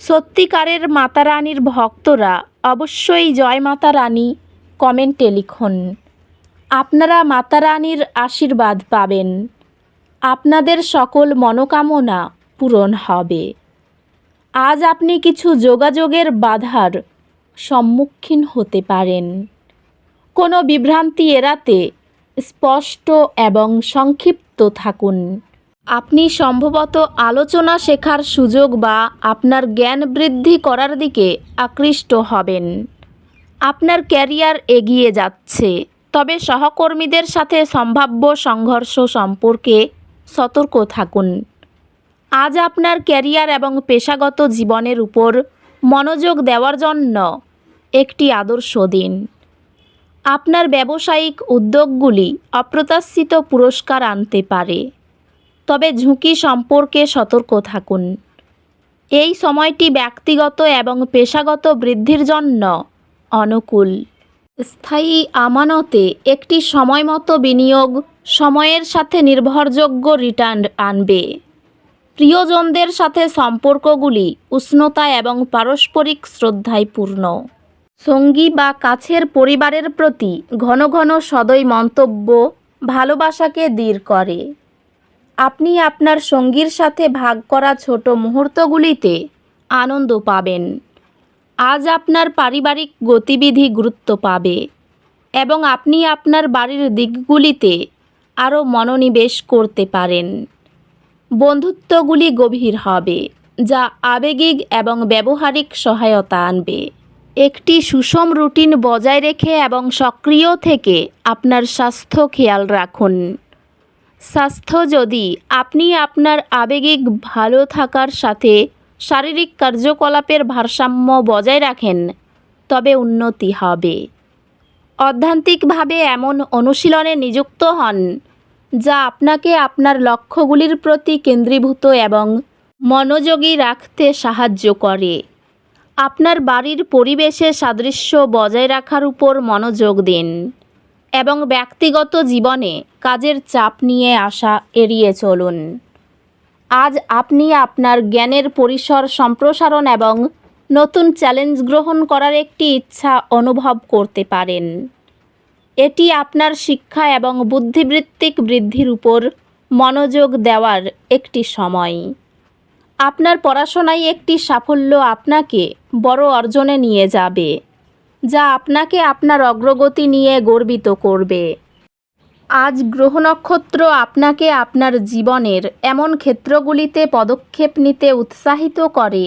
সত্যিকারের মাতা রানীর ভক্তরা অবশ্যই জয় মাতা রানী কমেন্টে লিখুন। আপনারা মাতা রানীর আশীর্বাদ পাবেন। আপনাদের সকল মনোকামনা পূরণ হবে। আজ আপনি কিছু যোগাযোগের বাধার সম্মুখীন হতে পারেন। কোনো বিভ্রান্তি এড়াতে স্পষ্ট এবং সংক্ষিপ্ত থাকুন। আপনি সম্ভবত আলোচনা শেখার সুযোগ বা আপনার জ্ঞান বৃদ্ধি করার দিকে আকৃষ্ট হবেন। আপনার ক্যারিয়ার এগিয়ে যাচ্ছে। তবে সহকর্মীদের সাথে সম্ভাব্য সংঘর্ষ সম্পর্কে সতর্ক থাকুন। আজ আপনার ক্যারিয়ার এবং পেশাগত জীবনের উপর মনোযোগ দেওয়ার জন্য একটি আদর্শ দিন। আপনার ব্যবসায়িক উদ্যোগগুলি অপ্রত্যাশিত পুরস্কার আনতে পারে। তবে ঝুঁকি সম্পর্কে সতর্ক থাকুন। এই সময়টি ব্যক্তিগত এবং পেশাগত বৃদ্ধির জন্য অনুকূল। স্থায়ী আমানতে একটি সময়মতো বিনিয়োগ সময়ের সাথে নির্ভরযোগ্য রিটার্ন আনবে। প্রিয়জনদের সাথে সম্পর্কগুলি উষ্ণতা এবং পারস্পরিক শ্রদ্ধায় পূর্ণ। সঙ্গী বা কাছের পরিবারের প্রতি ঘন ঘন সদয় মন্তব্য ভালোবাসাকে দৃঢ় করে। আপনি আপনার সঙ্গীর সাথে ভাগ করা ছোট মুহূর্তগুলিতে আনন্দ পাবেন। আজ আপনার পারিবারিক গতিবিধি গুরুত্ব পাবে এবং আপনি আপনার বাড়ির দিকগুলিতে আরও মনোনিবেশ করতে পারেন। বন্ধুত্বগুলি গভীর হবে, যা আবেগিক এবং ব্যবহারিক সহায়তা আনবে। একটি সুষম রুটিন বজায় রেখে এবং সক্রিয় থেকে আপনার স্বাস্থ্য খেয়াল রাখুন। স্বাস্থ্য যদি আপনি আপনার আবেগিক ভালো থাকার সাথে শারীরিক কার্যকলাপের ভারসাম্য বজায় রাখেন, তবে উন্নতি হবে। অধ্যান্তিকভাবে এমন অনুশীলনে নিযুক্ত হন, যা আপনাকে আপনার লক্ষ্যগুলির প্রতি কেন্দ্রীভূত এবং মনোযোগী রাখতে সাহায্য করে। আপনার বাড়ির পরিবেশে সাদৃশ্য বজায় রাখার উপর মনোযোগ দিন। এবং ব্যক্তিগত জীবনে কাজের চাপ নিয়ে আসা এড়িয়ে চলুন। আজ আপনি আপনার জ্ঞানের পরিসর সম্প্রসারণ এবং নতুন চ্যালেঞ্জ গ্রহণ করার একটি ইচ্ছা অনুভব করতে পারেন। এটি আপনার শিক্ষা এবং বুদ্ধিবৃত্তিক বৃদ্ধির উপর মনোযোগ দেওয়ার একটি সময়। আপনার পড়াশোনায় একটি সাফল্য আপনাকে বড় অর্জনে নিয়ে যাবে। যা আপনাকে আপনার অগ্রগতি নিয়ে গর্বিত করবে। আজ গ্রহ নক্ষত্র আপনাকে আপনার জীবনের এমন ক্ষেত্রগুলিতে পদক্ষেপ নিতে উৎসাহিত করে,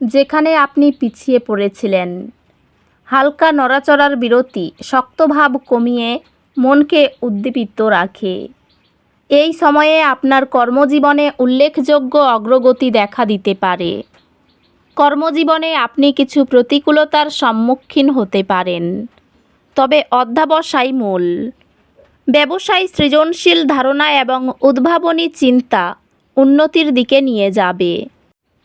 যেখানে আপনি পিছিয়ে পড়েছিলেন। হালকা নড়াচড়ার বিরতি শক্তভাব কমিয়ে মনকে উদ্দীপিত রাখে। এই সময়ে আপনার কর্মজীবনে উল্লেখযোগ্য অগ্রগতি দেখা দিতে পারে। কর্মজীবনে আপনি কিছু প্রতিকূলতার সম্মুখীন হতে পারেন। তবে অধ্যাবসায় মূল। ব্যবসায় সৃজনশীল ধারণা এবং উদ্ভাবনী চিন্তা উন্নতির দিকে নিয়ে যাবে।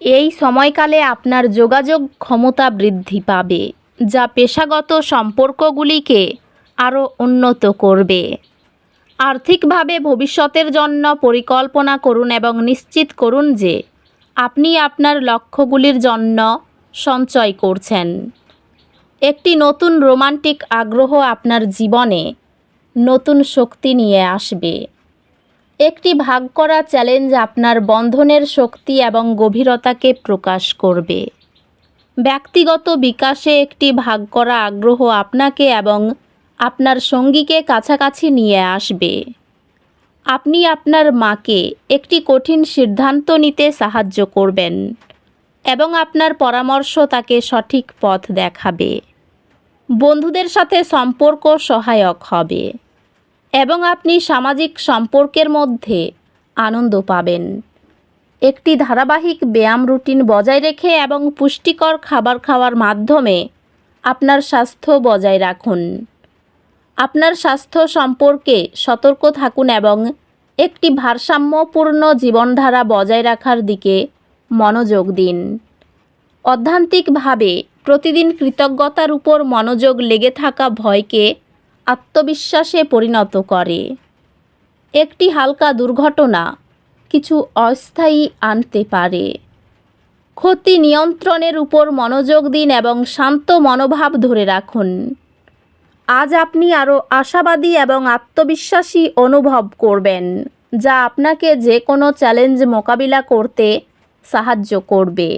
এই সময়কালে আপনার যোগাযোগ ক্ষমতা বৃদ্ধি পাবে, যা পেশাগত সম্পর্কগুলিকে আরও উন্নত করবে। আর্থিকভাবে ভবিষ্যতের জন্য পরিকল্পনা করুন এবং নিশ্চিত করুন যে আপনি আপনার লক্ষ্যগুলির জন্য সঞ্চয় করছেন। একটি নতুন রোমান্টিক আগ্রহ আপনার জীবনে নতুন শক্তি নিয়ে আসবে। একটি ভাগ করা চ্যালেঞ্জ আপনার বন্ধনের শক্তি এবং গভীরতাকে প্রকাশ করবে। ব্যক্তিগত বিকাশে একটি ভাগ করা আগ্রহ আপনাকে এবং আপনার সঙ্গীকে কাছাকাছি নিয়ে আসবে। আপনি আপনার মাকে একটি কঠিন সিদ্ধান্ত নিতে সাহায্য করবেন এবং আপনার পরামর্শ তাকে সঠিক পথ দেখাবে। বন্ধুদের সাথে সম্পর্ক সহায়ক হবে এবং আপনি সামাজিক সম্পর্কের মধ্যে আনন্দ পাবেন। একটি ধারাবাহিক ব্যায়াম রুটিন বজায় রেখে এবং পুষ্টিকর খাবার খাওয়ার মাধ্যমে আপনার স্বাস্থ্য বজায় রাখুন। আপনার স্বাস্থ্য সম্পর্কে সতর্ক থাকুন এবং একটি ভারসাম্যপূর্ণ জীবনধারা বজায় রাখার দিকে মনোযোগ দিন। অধ্যান্তিকভাবে, প্রতিদিন কৃতজ্ঞতার উপর মনোযোগ লেগে থাকা ভয়কে আত্মবিশ্বাসে পরিণত করে। একটি হালকা দুর্ঘটনা কিছু অস্থায়ী আনতে পারে। ক্ষতি নিয়ন্ত্রণের উপর মনোযোগ দিন এবং শান্ত মনোভাব ধরে রাখুন। আজ আপনি আরও আশাবাদী এবং আত্মবিশ্বাসী অনুভব করবেন, যা আপনাকে যে কোনো চ্যালেঞ্জ মোকাবিলা করতে সাহায্য করবে।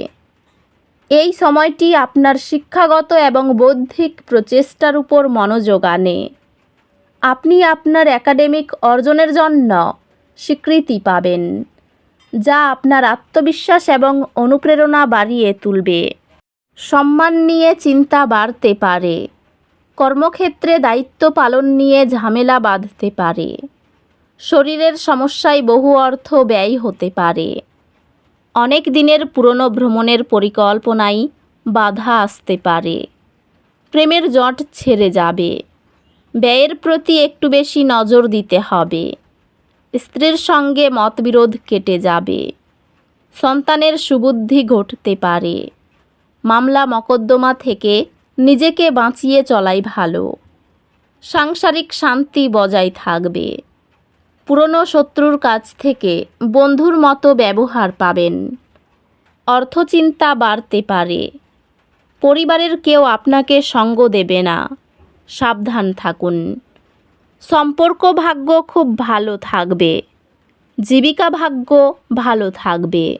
এই সময়টি আপনার শিক্ষাগত এবং বৌদ্ধিক প্রচেষ্টার উপর মনোযোগ আনে। আপনি আপনার একাডেমিক অর্জনের জন্য স্বীকৃতি পাবেন, যা আপনার আত্মবিশ্বাস এবং অনুপ্রেরণা বাড়িয়ে তুলবে। সম্মান নিয়ে চিন্তা বাড়তে পারে। কর্মক্ষেত্রে দায়িত্ব পালন নিয়ে ঝামেলা বাঁধতে পারে। শরীরের সমস্যায় বহু অর্থ ব্যয় হতে পারে। অনেক দিনের পুরনো ভ্রমণের পরিকল্পনায় বাধা আসতে পারে। প্রেমের জট ছেড়ে যাবে। ব্যয়ের প্রতি একটু বেশি নজর দিতে হবে। স্ত্রীর সঙ্গে মতবিরোধ কেটে যাবে। সন্তানের সুবুদ্ধি ঘটতে পারে। মামলা মকদ্দমা থেকে নিজেকে বাঁচিয়ে চলাই ভালো। সাংসারিক শান্তি বজায় থাকবে। পুরনো শত্রুর কাছ থেকে বন্ধুর মতো ব্যবহার পাবেন। অর্থচিন্তা বাড়তে পারে। পরিবারের কেউ আপনাকে সঙ্গ দেবে না। সাবধান থাকুন। সম্পর্ক ভাগ্য খুব ভালো থাকবে। জীবিকা ভাগ্য ভালো থাকবে।